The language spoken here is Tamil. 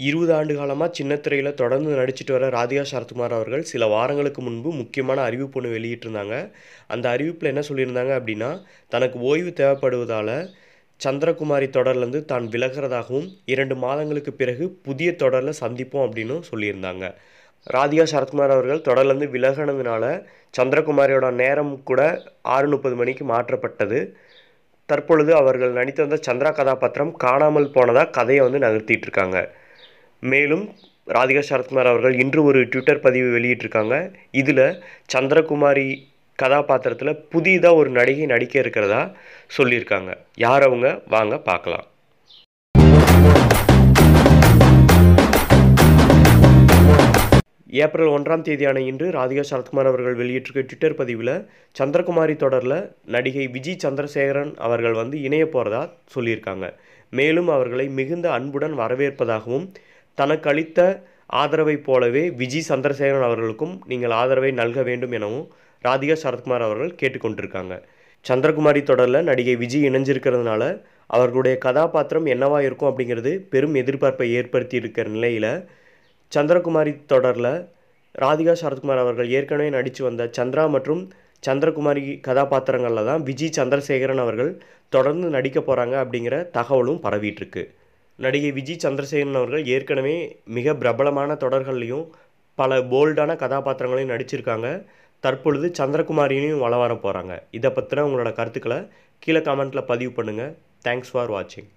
இருபது ஆண்டு காலமாக சின்னத்திரையில் தொடர்ந்து நடிச்சிட்டு வர ராதிகா சரத்குமார் அவர்கள் சில வாரங்களுக்கு முன்பு முக்கியமான அறிவிப்பு ஒன்று வெளியிட்டிருந்தாங்க. அந்த அறிவிப்பில் என்ன சொல்லியிருந்தாங்க அப்படின்னா தனக்கு ஓய்வு தேவைப்படுவதால் சந்திரகுமாரி தொடர்லேருந்து தான் விலகிறதாகவும் இரண்டு மாதங்களுக்கு பிறகு புதிய தொடரில் சந்திப்போம் அப்படின்னும் சொல்லியிருந்தாங்க. ராதிகா சரத்குமார் அவர்கள் தொடர்லேருந்து விலகினதுனால சந்திரகுமாரியோட நேரம் கூட ஆறு முப்பது மணிக்கு மாற்றப்பட்டது. தற்பொழுது அவர்கள் நடித்து வந்த சந்திரா கதாபாத்திரம் காணாமல் போனதாக கதையை வந்து நகர்த்திட்டு இருக்காங்க. மேலும் ராதிகா சரத்குமார் அவர்கள் இன்று ஒரு ட்விட்டர் பதிவு வெளியிட்டிருக்காங்க. இதில் சந்திரகுமாரி கதாபாத்திரத்தில் புதிதாக ஒரு நடிகை நடிக்க இருக்கிறதா சொல்லியிருக்காங்க. யார் அவங்க? வாங்க பார்க்கலாம். ஏப்ரல் ஒன்றாம் தேதியான இன்று ராதிகா சரத்குமார் அவர்கள் வெளியிட்டிருக்க ட்விட்டர் பதிவில் சந்திரகுமாரி தொடரில் நடிகை விஜய் சந்திரசேகரன் அவர்கள் வந்து இணைய போகிறதா சொல்லியிருக்காங்க. மேலும் அவர்களை மிகுந்த அன்புடன் வரவேற்பதாகவும் தனக்கு அளித்த ஆதரவைப் போலவே விஜி சந்திரசேகரன் அவர்களுக்கும் நீங்கள் ஆதரவை நல்க வேண்டும் எனவும் ராதிகா சரத்குமார் அவர்கள் கேட்டுக்கொண்டிருக்காங்க. சந்திரகுமாரி தொடரில் நடிகை விஜய் இணைஞ்சிருக்கிறதுனால அவர்களுடைய கதாபாத்திரம் என்னவா இருக்கும் அப்படிங்கிறது பெரும் எதிர்பார்ப்பை ஏற்படுத்தி இருக்கிற நிலையில் சந்திரகுமாரி தொடரில் ராதிகா சரத்குமார் அவர்கள் ஏற்கனவே நடித்து வந்த சந்திரா மற்றும் சந்திரகுமாரி கதாபாத்திரங்களில் தான் விஜய் சந்திரசேகரன் அவர்கள் தொடர்ந்து நடிக்க போகிறாங்க அப்படிங்கிற தகவலும் பரவிட்டுருக்கு நடிகை விஜய் சந்திரசேகரன் அவர்கள் ஏற்கனவே மிக பிரபலமான தொடர்கள்லையும் பல போல்டான கதாபாத்திரங்களையும் நடிச்சிருக்காங்க. தற்பொழுது சந்திரகுமாரியிலையும் வள வர போகிறாங்க இதை பற்றின உங்களோட கருத்துக்களை கீழே கமெண்ட்டில் பதிவு பண்ணுங்கள் தேங்க்ஸ் ஃபார் வாட்சிங்